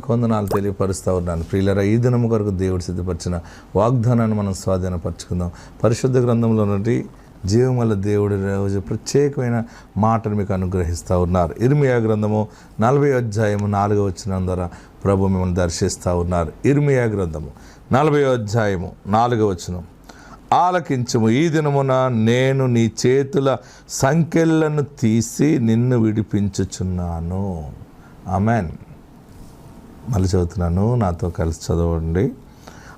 మీకు వందనాలు తెలియపరుస్తూ ఉన్నాను. ప్రియులరా ఈ దినము కొరకు దేవుడు సిద్ధపరిచిన వాగ్దానాన్ని మనం స్వాధీనపరచుకుందాం. పరిశుద్ధ గ్రంథంలో నుండి జీవమల దేవుడి రోజు ప్రత్యేకమైన మాటను మీకు అనుగ్రహిస్తూ ఉన్నారు. ఇర్మియా గ్రంథము నలభై అధ్యాయము నాలుగో వచ్చిన ద్వారా ప్రభు మిమ్మల్ని దర్శిస్తూ ఉన్నారు. ఇర్మియా గ్రంథము నలభై అధ్యాయము నాలుగో వచనం. ఆలకించుము ఈ దినమున నేను నీ చేతుల సంఖ్యలను తీసి నిన్ను విడిపించుచున్నాను. అమెన్ మళ్ళీ చదువుతున్నాను నాతో కలిసి చదవండి.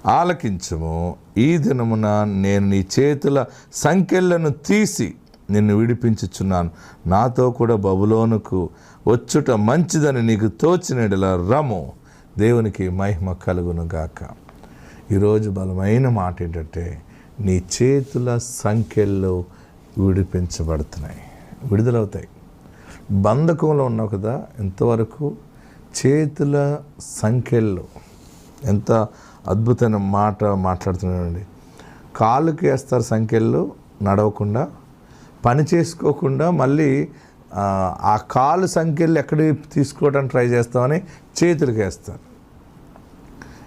ఆలకించము ఈ దినమున నేను నీ చేతుల సంఖ్యలను తీసి నిన్ను విడిపించుచున్నాను. నాతో కూడా బబులోనుకు వచ్చుట మంచిదని నీకు తోచినడల రము దేవునికి మహిమ కలుగును గాక. ఈరోజు బలమైన మాట ఏంటంటే నీ చేతుల సంఖ్యల్లో విడిపించబడుతున్నాయి విడుదలవుతాయి. బంధకంలో ఉన్నావు కదా ఇంతవరకు చేతుల సంఖ్యల్లో ఎంత అద్భుతమైన మాట మాట్లాడుతున్నాడండి. కాలుకి వేస్తారు సంఖ్యల్లో నడవకుండా పని చేసుకోకుండా మళ్ళీ ఆ, కాలు సంఖ్యలు ఎక్కడికి తీసుకోవడానికి ట్రై చేస్తామని చేతులకి వేస్తారు.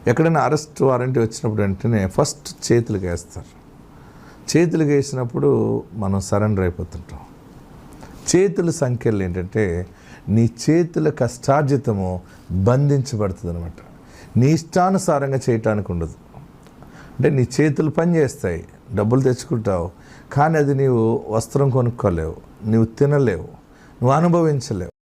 ఎక్కడైనా అరెస్ట్ వారంటీ వచ్చినప్పుడు వెంటనే ఫస్ట్ చేతులకు వేస్తారు. చేతులకు వేసినప్పుడు మనం సరెండర్ అయిపోతుంటాం. చేతుల సంఖ్యలు ఏంటంటే నీ చేతుల కష్టార్జితము బంధించబడుతుంది అనమాట నీ ఇష్టానుసారంగా చేయటానికి ఉండదు. అంటే నీ చేతులు పని చేస్తాయి డబ్బులు తెచ్చుకుంటావు కానీ అది నీవు వస్త్రం కొనుక్కోలేవు నువ్వు తినలేవు నువ్వు అనుభవించలేవు.